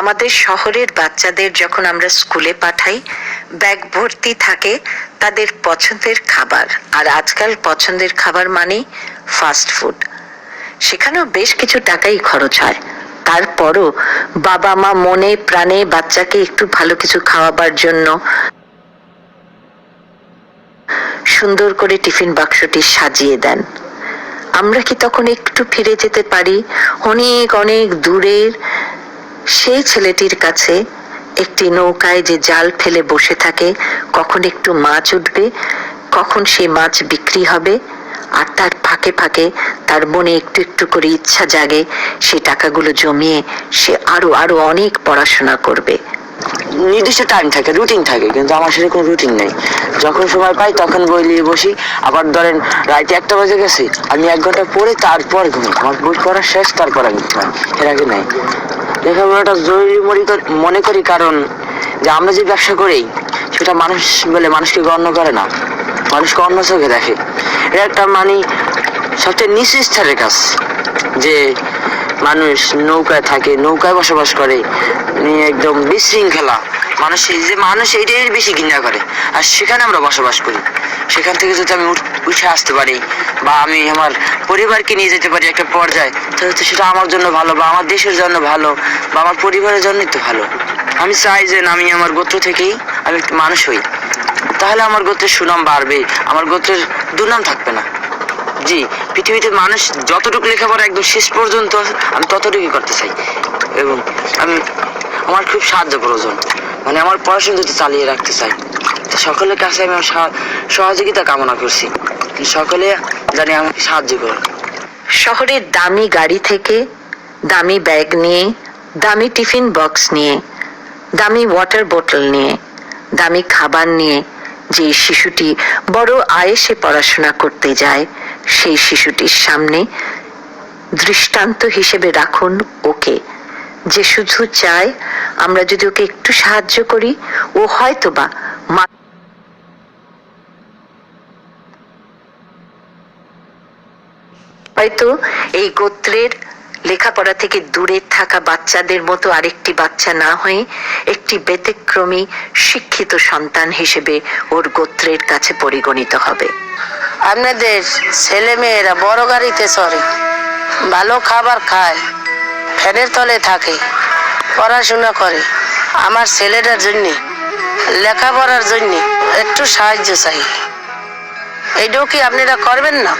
আমাদের শহরের বাচ্চাদের যখন আমরা স্কুলে পাঠাই, ব্যাগ ভর্তি থাকে তাদের পছন্দের খাবার। আর আজকাল পছন্দের খাবার মানে ফাস্ট ফুড সেখানেও বেশ কিছু টাকাই খরচ হয়। তারপরও বাবা মা মনে প্রাণে বাচ্চাকে একটু ভালো কিছু খাওয়াবার জন্য সুন্দর করে টিফিন বাক্সটি সাজিয়ে দেন। আমরা কি তখন একটু ফিরে যেতে পারি? অনেক অনেক দূরের সেই ছেলেটির কাছে একটি নৌকায় যে জাল ফেলে বসে থাকে, কখন একটু মাছ উঠবে, কখন সেই মাছ বিক্রি হবে, আর তার ফাঁকে ফাঁকে তার মনে একটু একটু করে ইচ্ছা জাগে, সে টাকাগুলো জমিয়ে সে আরও আরও অনেক পড়াশোনা করবে। নির্দিষ্ট টাইম থাকে রুটিন থাকে, কিন্তু আমার সেটা কোনো রুটিন নেই। যখন সময় পাই, তখন বই নিয়ে বসি। আবার ধরেন, রাইতে একটা বাজে গেছি, আমি এক ঘণ্টা পড়ে তারপর ঘুমাই। আমার বই পড়া শেষ, তারপর আমি ঘুমাই। এর আগে নাই। লেখাপড়াটা জরুরি মনে করি- করি কারণ যে আমরা যে ব্যবসা করি, সেটা মানুষ বলে মানুষকে গণ্য করে না। মানুষকে অন্য চোখে দেখে। এটা একটা মানে সবচেয়ে নিচু স্তরের কাজ যে মানুষ নৌকায় থাকে, নৌকায় বসবাস করে একদম বিশৃঙ্খলা। মানুষ এই যে মানুষ এইটাই বেশি ঘৃণা করে। আর সেখানে আমরা বসবাস করি। সেখান থেকে যদি আমি উঠে আসতে পারি, বা আমি আমার পরিবারকে নিয়ে যেতে পারি একটা পর্যায়ে, তাহলে তো সেটা আমার জন্য ভালো, বা আমার দেশের জন্য ভালো, বা আমার পরিবারের জন্যই তো ভালো। আমি চাই যে আমি আমার গোত্র থেকেই আমি একটু মানুষ হই। তাহলে আমার গোত্রের সুনাম বাড়বে, আমার গোত্রের দুর্নাম থাকবে না। জি, পৃথিবীতে মানুষ যতটুকু লেখাপড়া একদম শেষ পর্যন্ত আমি ততটুকুই করতে চাই। এবং আমি, আমার খুব সাহায্য প্রয়োজন। মানে আমার পড়াশোনা যদি চালিয়ে রাখতে চাই। সকলের কাছে আমি সহযোগিতা কামনা করছি। সকলে জানি আমাকে সাহায্য করুন শহরের দামি গাড়ি থেকে দামি ব্যাগ নিয়ে, দামি টিফিন বক্স নিয়ে, দামি ওয়াটার বোতল নিয়ে, দামি খাবার নিয়ে যে শিশুটি বড় আয়েসে পড়াশোনা করতে যায়, সেই শিশুটির সামনে দৃষ্টান্ত হিসেবে রাখুন ওকে। যে শুধু চায় আমরা যদি ওকে একটু সাহায্য করি, ও হয়তোবা মা হয়তো এই গোত্রের লেখাপড়া থেকে দূরে থাকা বাচ্চাদের মতো আরেকটি বাচ্চা না হয়ে একটি ব্যতিক্রমী, শিক্ষিত সন্তান হিসেবে ওর গোত্রের কাছে পরিগণিত হবে। আপনাদের ছেলে মেয়েরা বড় গাড়িতে চড়ে, ভালো খাবার খায়, ফ্যানের তলে থাকে। পড়াশোনা করে। আমার ছেলেটার জন্যে, লেখাপড়ার জন্যে একটু সাহায্য চাই। এইটাও কি আপনারা করবেন না?